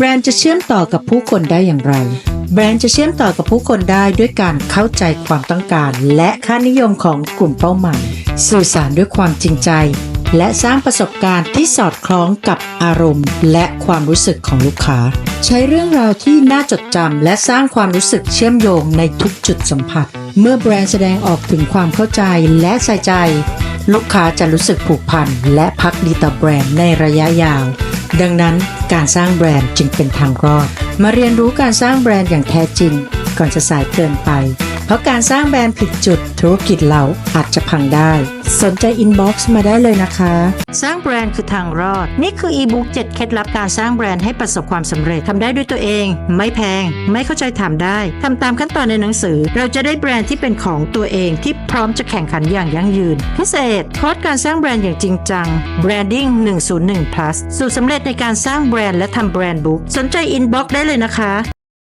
แบรนด์จะเชื่อมต่อกับผู้คนได้อย่างไร แบรนด์จะเชื่อมต่อกับผู้คนได้ด้วยการเข้าใจความต้องการ และค่านิยมของกลุ่มเป้าหมาย สื่อสารด้วยความจริงใจ และสร้างประสบการณ์ที่สอดคล้องกับอารมณ์ และความรู้สึกของลูกค้า ใช้เรื่องราวที่น่าจดจำและสร้างความรู้สึกเชื่อมโยงในทุกจุดสัมผัส เมื่อแบรนด์แสดงออกถึงความเข้าใจและใส่ใจ ลูกค้าจะรู้สึกผูกพันและพักดีต่อแบรนด์ในระยะยาว ดังนั้นการสร้างแบรนด์จึงเป็นทางรอด มาเรียนรู้การสร้างแบรนด์อย่างแท้จริง ก่อนจะสายเกินไป เพราะการสร้างแบรนด์ผิดจุดธุรกิจเราอาจจะพังได้ สนใจอินบ็อกซ์มาได้เลยนะคะ สร้างแบรนด์คือทางรอด นี่คืออีบุ๊ก7เคล็ดลับการสร้างแบรนด์ให้ประสบความสำเร็จทำได้ด้วยตัวเอง ไม่แพง ไม่เข้าใจถามได้ทำตามขั้นตอนในหนังสือ เราจะได้แบรนด์ที่เป็นของตัวเองที่พร้อมจะแข่งขันอย่างยั่งยืน พิเศษคอร์สการสร้างแบรนด์อย่างจริงจัง Branding 101 plus สูตรสำเร็จในการสร้างแบรนด์และทำแบรนด์บุ๊กสนใจอินบ็อกซ์ได้เลยนะคะ